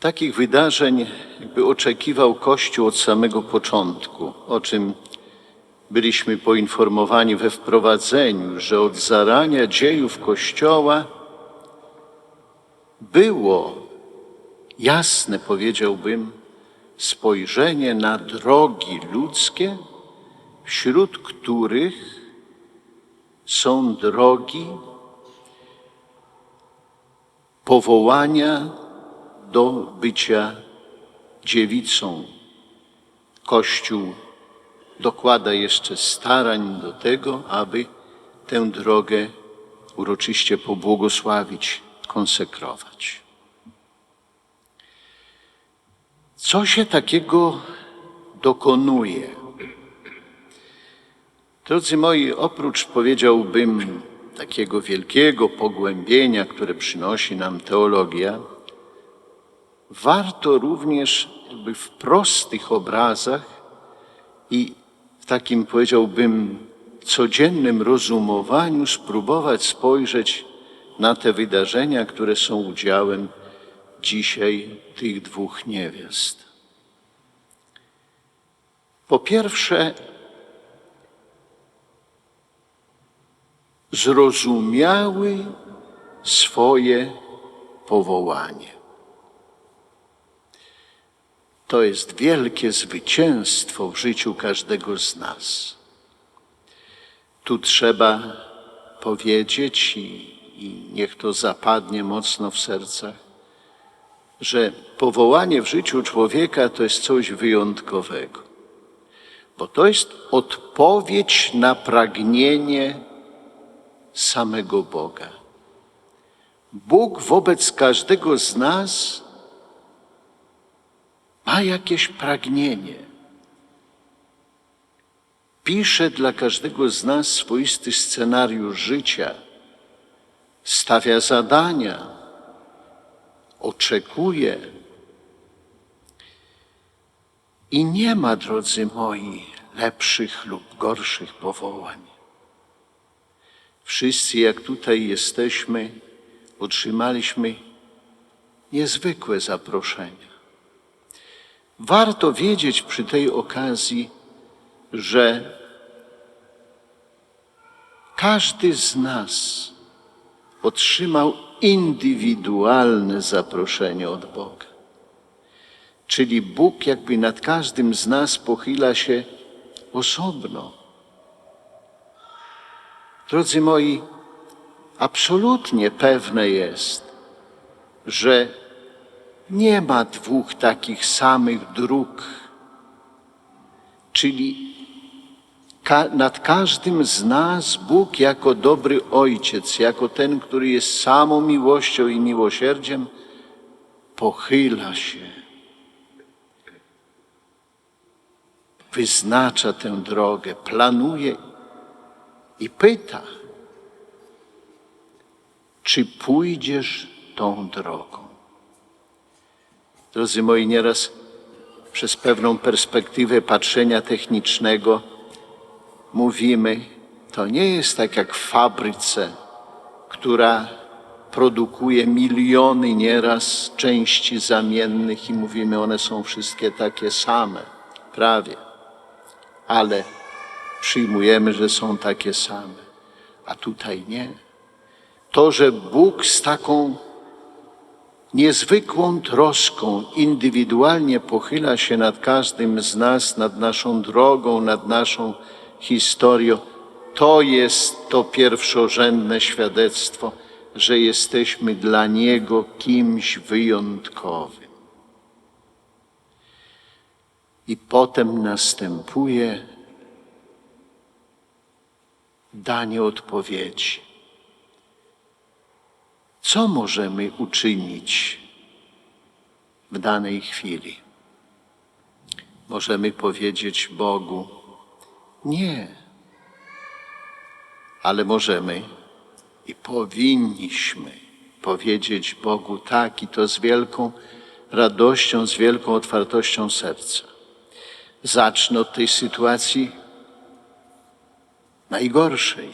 Takich wydarzeń jakby oczekiwał Kościół od samego początku, o czym byliśmy poinformowani we wprowadzeniu, że od zarania dziejów Kościoła było jasne, powiedziałbym, spojrzenie na drogi ludzkie, wśród których są drogi powołania do bycia dziewicą. Kościół dokłada jeszcze starań do tego, aby tę drogę uroczyście pobłogosławić, konsekrować. Co się takiego dokonuje? Drodzy moi, oprócz powiedziałbym takiego wielkiego pogłębienia, które przynosi nam teologia, warto również jakby w prostych obrazach i w takim powiedziałbym codziennym rozumowaniu spróbować spojrzeć na te wydarzenia, które są udziałem dzisiaj tych dwóch niewiast. Po pierwsze, zrozumiały swoje powołanie. To jest wielkie zwycięstwo w życiu każdego z nas. Tu trzeba powiedzieć, i, i niech to zapadnie mocno w sercach, że powołanie w życiu człowieka to jest coś wyjątkowego, bo to jest odpowiedź na pragnienie samego Boga. Bóg wobec każdego z nas ma jakieś pragnienie. Pisze dla każdego z nas swoisty scenariusz życia, stawia zadania, oczekuje. I nie ma, drodzy moi, lepszych lub gorszych powołań. Wszyscy, jak tutaj jesteśmy, otrzymaliśmy niezwykłe zaproszenia. Warto wiedzieć przy tej okazji, że każdy z nas otrzymał indywidualne zaproszenie od Boga. Czyli Bóg jakby nad każdym z nas pochyla się osobno. Drodzy moi, absolutnie pewne jest, że nie ma dwóch takich samych dróg, czyli ka nad każdym z nas Bóg jako dobry ojciec, jako ten, który jest samą miłością i miłosierdziem, pochyla się, wyznacza tę drogę, planuje i pyta, czy pójdziesz tą drogą. Drodzy moi, nieraz przez pewną perspektywę patrzenia technicznego mówimy, to nie jest tak jak w fabryce, która produkuje miliony nieraz części zamiennych i mówimy, one są wszystkie takie same, prawie, ale przyjmujemy, że są takie same, a tutaj nie. To, że Bóg z taką niezwykłą troską indywidualnie pochyla się nad każdym z nas, nad naszą drogą, nad naszą historią, to jest to pierwszorzędne świadectwo, że jesteśmy dla Niego kimś wyjątkowym. I potem następuje danie odpowiedzi. Co możemy uczynić w danej chwili? Możemy powiedzieć Bogu nie, ale możemy i powinniśmy powiedzieć Bogu tak i to z wielką radością, z wielką otwartością serca. Zacznę od tej sytuacji najgorszej.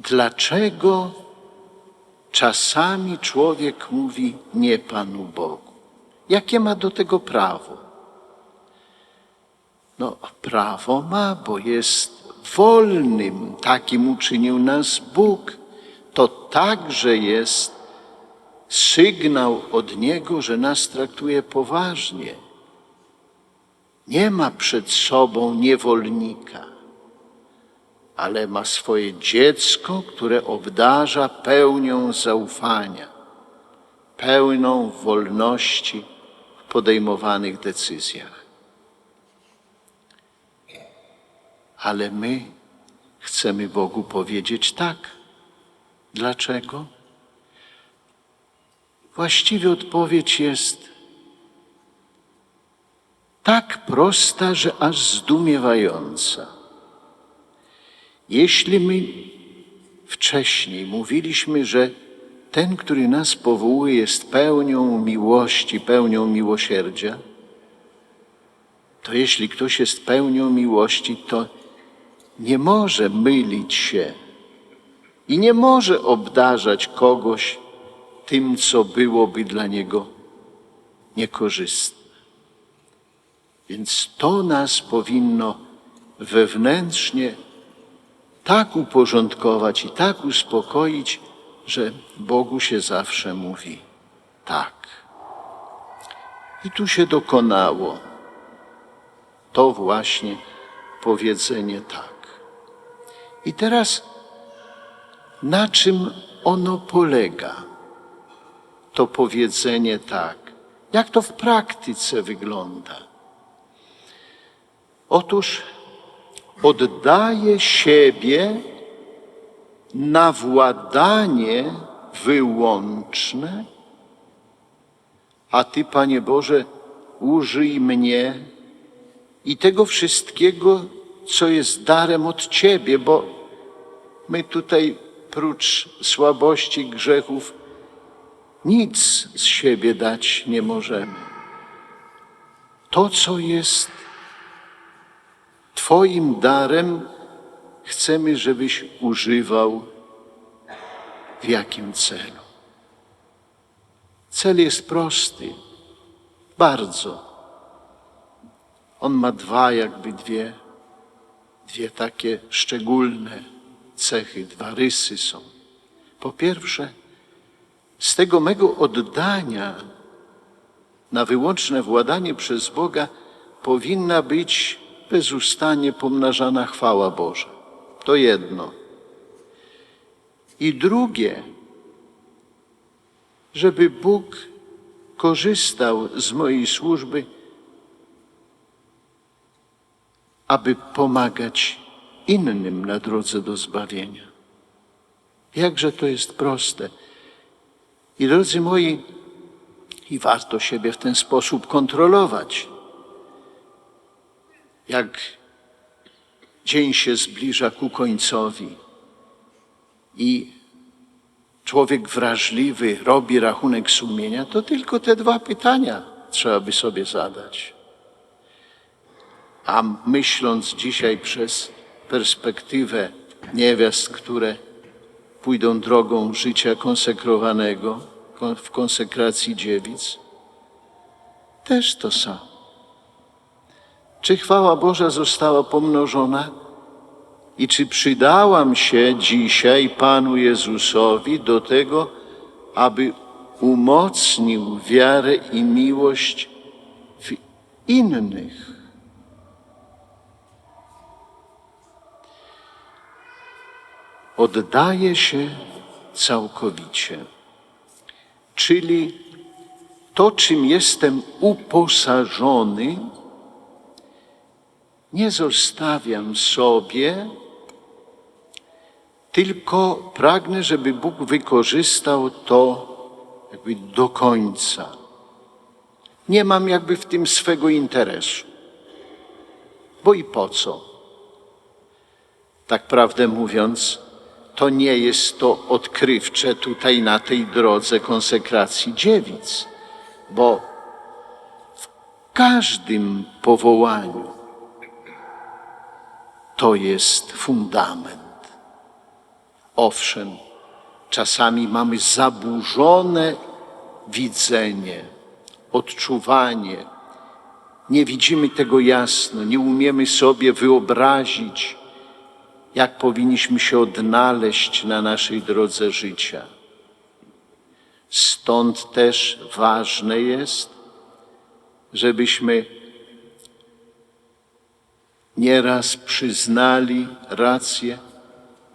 Dlaczego czasami człowiek mówi nie Panu Bogu? Jakie ma do tego prawo? No, prawo ma, bo jest wolnym, takim uczynił nas Bóg. To także jest sygnał od Niego, że nas traktuje poważnie. Nie ma przed sobą niewolnika, ale ma swoje dziecko, które obdarza pełnią zaufania, pełną wolności w podejmowanych decyzjach. Ale my chcemy Bogu powiedzieć tak. Dlaczego? Właściwie odpowiedź jest tak prosta, że aż zdumiewająca. Jeśli my wcześniej mówiliśmy, że ten, który nas powołuje, jest pełnią miłości, pełnią miłosierdzia, to jeśli ktoś jest pełnią miłości, to nie może mylić się i nie może obdarzać kogoś tym, co byłoby dla niego niekorzystne. Więc to nas powinno wewnętrznie tak uporządkować i tak uspokoić, że Bogu się zawsze mówi tak. I tu się dokonało to właśnie powiedzenie tak. I teraz na czym ono polega? To powiedzenie tak. Jak to w praktyce wygląda? Otóż oddaje siebie na władanie wyłączne, a Ty, Panie Boże, użyj mnie i tego wszystkiego, co jest darem od Ciebie, bo my tutaj, prócz słabości, grzechów, nic z siebie dać nie możemy. To, co jest Twoim darem, chcemy, żebyś używał w jakim celu. Cel jest prosty, bardzo. On ma dwa, jakby dwie, dwie takie szczególne cechy, dwa rysy są. Po pierwsze, z tego mego oddania na wyłączne władanie przez Boga powinna być bezustannie pomnażana chwała Boża. To jedno. I drugie, żeby Bóg korzystał z mojej służby, aby pomagać innym na drodze do zbawienia. Jakże to jest proste. I drodzy moi, i warto siebie w ten sposób kontrolować. Jak dzień się zbliża ku końcowi i człowiek wrażliwy robi rachunek sumienia, to tylko te dwa pytania trzeba by sobie zadać. A myśląc dzisiaj przez perspektywę niewiast, które pójdą drogą życia konsekrowanego w konsekracji dziewic, też to samo. Czy chwała Boża została pomnożona? I czy przydałam się dzisiaj Panu Jezusowi do tego, aby umocnił wiarę i miłość w innych? Oddaje się całkowicie, czyli to, czym jestem uposażony, nie zostawiam sobie, tylko pragnę, żeby Bóg wykorzystał to jakby do końca. Nie mam jakby w tym swego interesu. Bo i po co? Tak prawdę mówiąc, to nie jest to odkrywcze tutaj na tej drodze konsekracji dziewic, bo w każdym powołaniu to jest fundament. Owszem, czasami mamy zaburzone widzenie odczuwanie. Nie widzimy tego jasno, nie umiemy sobie wyobrazić, jak powinniśmy się odnaleźć na naszej drodze życia. Stąd też ważne jest, żebyśmy nieraz przyznali rację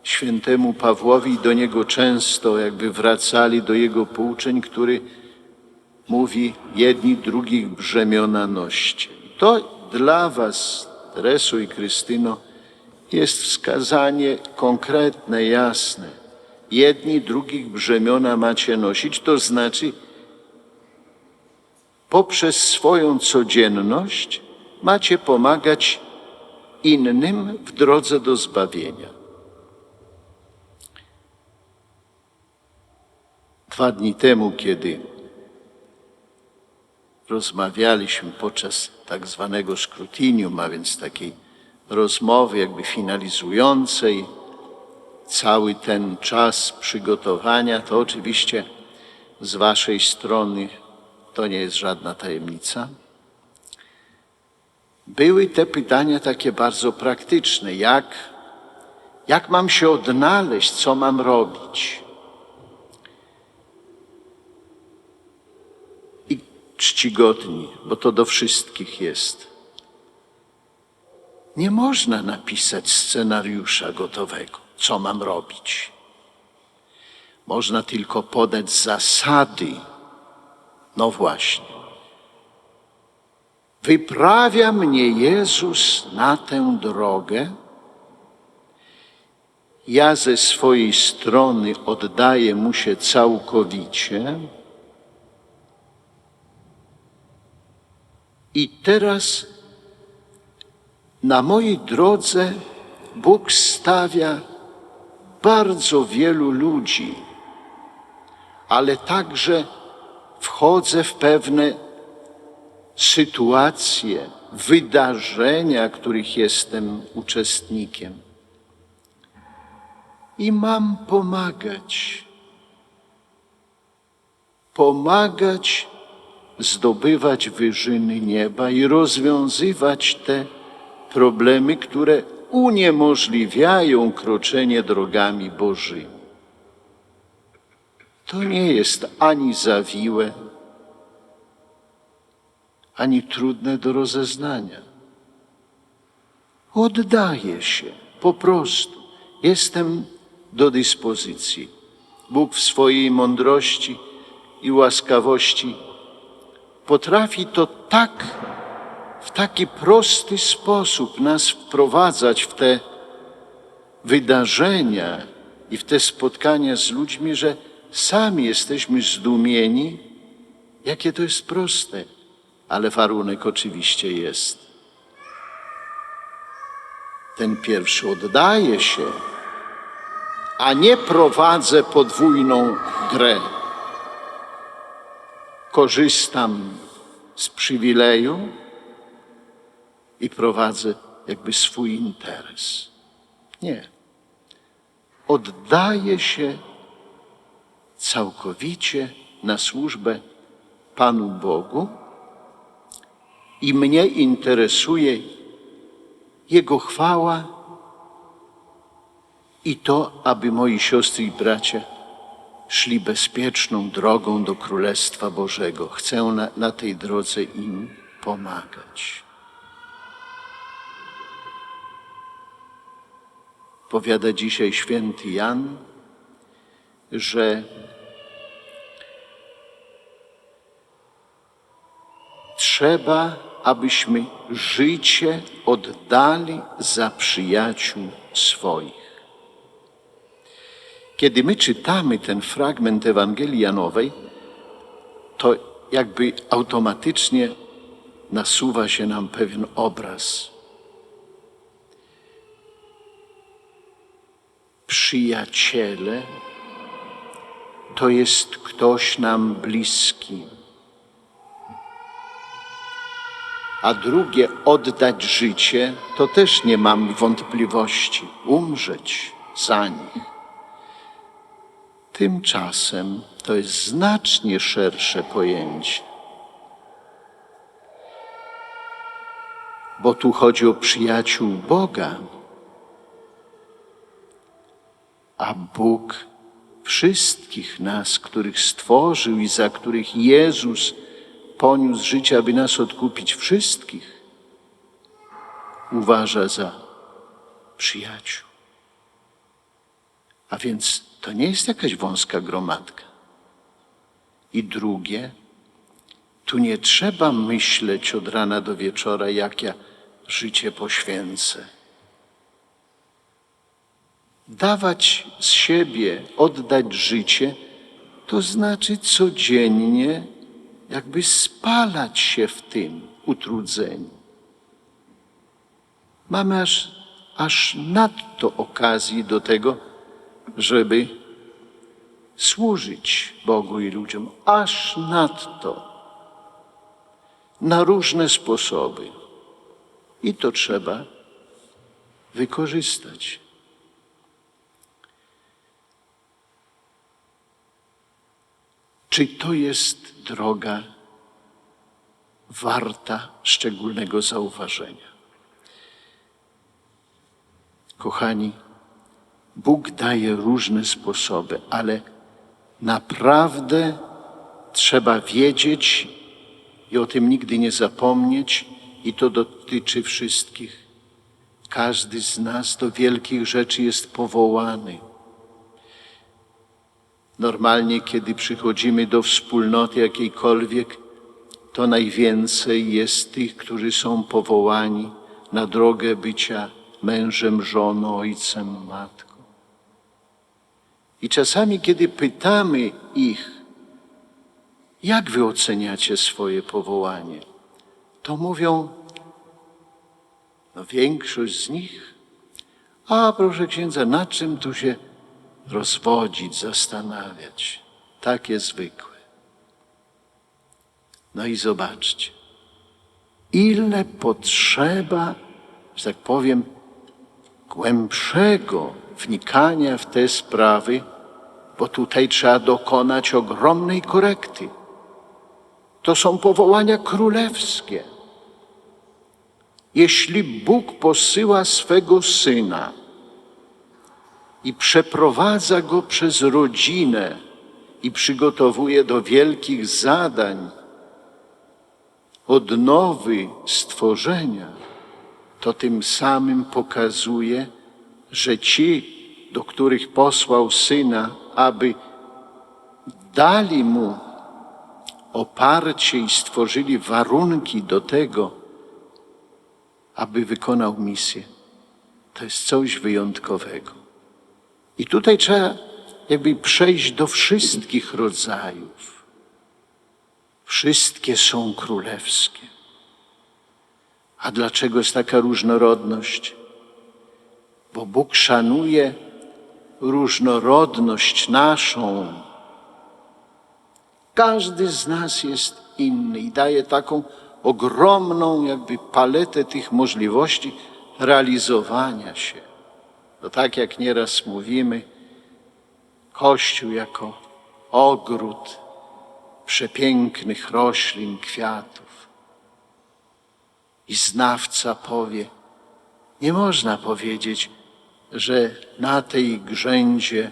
świętemu Pawłowi i do niego często jakby wracali do jego pouczeń, który mówi jedni drugich brzemiona noście. To dla was, Tereso i Krystyno, jest wskazanie konkretne, jasne. Jedni drugich brzemiona macie nosić, to znaczy poprzez swoją codzienność macie pomagać innym w drodze do zbawienia. Dwa dni temu, kiedy rozmawialiśmy podczas tak zwanego skrutinium, a więc takiej rozmowy jakby finalizującej cały ten czas przygotowania, to oczywiście z Waszej strony to nie jest żadna tajemnica. Były te pytania takie bardzo praktyczne. Jak, jak mam się odnaleźć, co mam robić? I czcigodni, bo to do wszystkich jest. Nie można napisać scenariusza gotowego, co mam robić. Można tylko podać zasady. No właśnie. Wyprawia mnie Jezus na tę drogę. Ja ze swojej strony oddaję mu się całkowicie. I teraz na mojej drodze Bóg stawia bardzo wielu ludzi, ale także wchodzę w pewne sytuacje, wydarzenia, których jestem uczestnikiem. I mam pomagać. Pomagać zdobywać wyżyny nieba i rozwiązywać te problemy, które uniemożliwiają kroczenie drogami Bożymi. To nie jest ani zawiłe, ani trudne do rozeznania. Oddaję się po prostu. Jestem do dyspozycji. Bóg w swojej mądrości i łaskawości potrafi to tak, w taki prosty sposób nas wprowadzać w te wydarzenia i w te spotkania z ludźmi, że sami jesteśmy zdumieni, jakie to jest proste ale warunek oczywiście jest. Ten pierwszy oddaje się, a nie prowadzę podwójną grę. Korzystam z przywileju i prowadzę jakby swój interes. Nie. Oddaję się całkowicie na służbę Panu Bogu i mnie interesuje Jego chwała i to, aby moi siostry i bracia szli bezpieczną drogą do Królestwa Bożego. Chcę na, na tej drodze im pomagać. Powiada dzisiaj święty Jan, że trzeba abyśmy życie oddali za przyjaciół swoich. Kiedy my czytamy ten fragment Ewangelii Janowej, to jakby automatycznie nasuwa się nam pewien obraz. Przyjaciele to jest ktoś nam bliski a drugie oddać życie, to też nie mam wątpliwości umrzeć za nich. Tymczasem to jest znacznie szersze pojęcie. Bo tu chodzi o przyjaciół Boga, a Bóg wszystkich nas, których stworzył i za których Jezus poniósł życie, aby nas odkupić, wszystkich, uważa za przyjaciół. A więc to nie jest jakaś wąska gromadka. I drugie, tu nie trzeba myśleć od rana do wieczora, jak ja życie poświęcę. Dawać z siebie, oddać życie, to znaczy codziennie jakby spalać się w tym utrudzeniu. Mamy aż, aż nadto okazji do tego, żeby służyć Bogu i ludziom, aż nadto, na różne sposoby. I to trzeba wykorzystać. Czy to jest droga warta szczególnego zauważenia? Kochani, Bóg daje różne sposoby, ale naprawdę trzeba wiedzieć i o tym nigdy nie zapomnieć, i to dotyczy wszystkich. Każdy z nas do wielkich rzeczy jest powołany. Normalnie, kiedy przychodzimy do wspólnoty jakiejkolwiek, to najwięcej jest tych, którzy są powołani na drogę bycia mężem, żoną, ojcem, matką. I czasami, kiedy pytamy ich, jak wy oceniacie swoje powołanie, to mówią, no większość z nich, a proszę księdza, na czym tu się rozwodzić, zastanawiać? Takie zwykłe. No i zobaczcie, ile potrzeba, że tak powiem, głębszego wnikania w te sprawy, bo tutaj trzeba dokonać ogromnej korekty. To są powołania królewskie. Jeśli Bóg posyła swego syna i przeprowadza go przez rodzinę i przygotowuje do wielkich zadań, odnowy stworzenia, to tym samym pokazuje, że ci, do których posłał syna, aby dali mu oparcie i stworzyli warunki do tego, aby wykonał misję. To jest coś wyjątkowego. I tutaj trzeba jakby przejść do wszystkich rodzajów. Wszystkie są królewskie. A dlaczego jest taka różnorodność? Bo Bóg szanuje różnorodność naszą. Każdy z nas jest inny i daje taką ogromną jakby paletę tych możliwości realizowania się. To tak jak nieraz mówimy, Kościół jako ogród przepięknych roślin, kwiatów. I znawca powie, nie można powiedzieć, że na tej grzędzie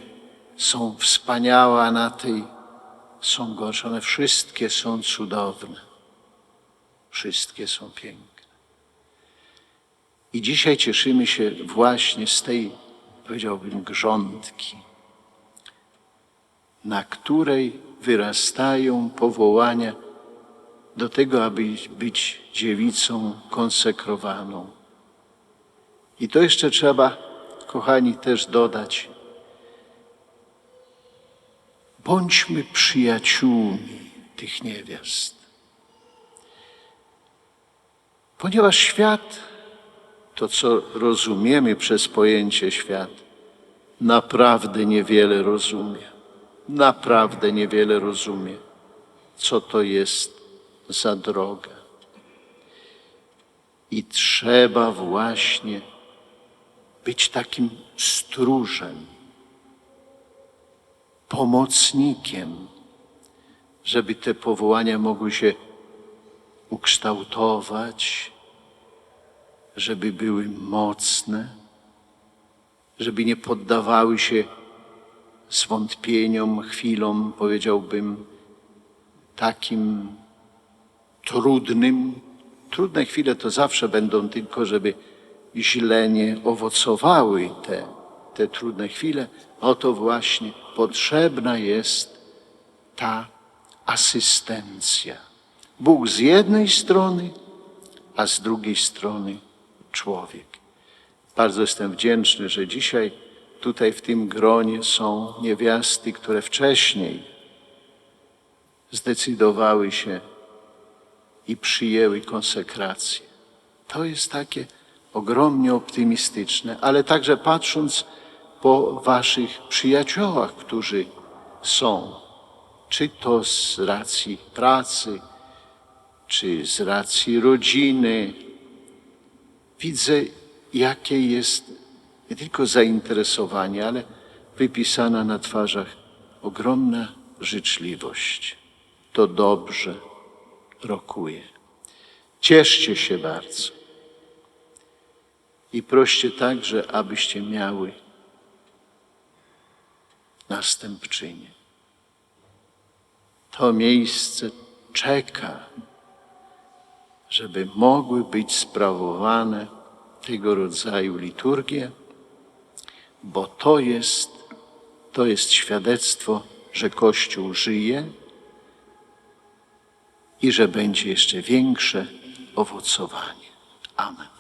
są wspaniałe, a na tej są gorsze. One wszystkie są cudowne. Wszystkie są piękne. I dzisiaj cieszymy się właśnie z tej, powiedziałbym, grządki, na której wyrastają powołania do tego, aby być dziewicą konsekrowaną. I to jeszcze trzeba, kochani, też dodać. Bądźmy przyjaciółmi tych niewiast. Ponieważ świat, to co rozumiemy przez pojęcie świat, naprawdę niewiele rozumie. Naprawdę niewiele rozumie, co to jest za droga. I trzeba właśnie być takim stróżem, pomocnikiem, żeby te powołania mogły się ukształtować żeby były mocne, żeby nie poddawały się zwątpieniom, chwilom, powiedziałbym, takim trudnym. Trudne chwile to zawsze będą tylko, żeby źle nie owocowały te, te trudne chwile. Oto właśnie potrzebna jest ta asystencja. Bóg z jednej strony, a z drugiej strony człowiek. Bardzo jestem wdzięczny, że dzisiaj tutaj w tym gronie są niewiasty, które wcześniej zdecydowały się i przyjęły konsekrację. To jest takie ogromnie optymistyczne, ale także patrząc po waszych przyjaciołach, którzy są, czy to z racji pracy, czy z racji rodziny, widzę, jakie jest nie tylko zainteresowanie, ale wypisana na twarzach ogromna życzliwość. To dobrze rokuje. Cieszcie się bardzo. I proście także, abyście miały następczynię. To miejsce czeka, żeby mogły być sprawowane tego rodzaju liturgie, bo to jest, to jest świadectwo, że Kościół żyje i że będzie jeszcze większe owocowanie. Amen.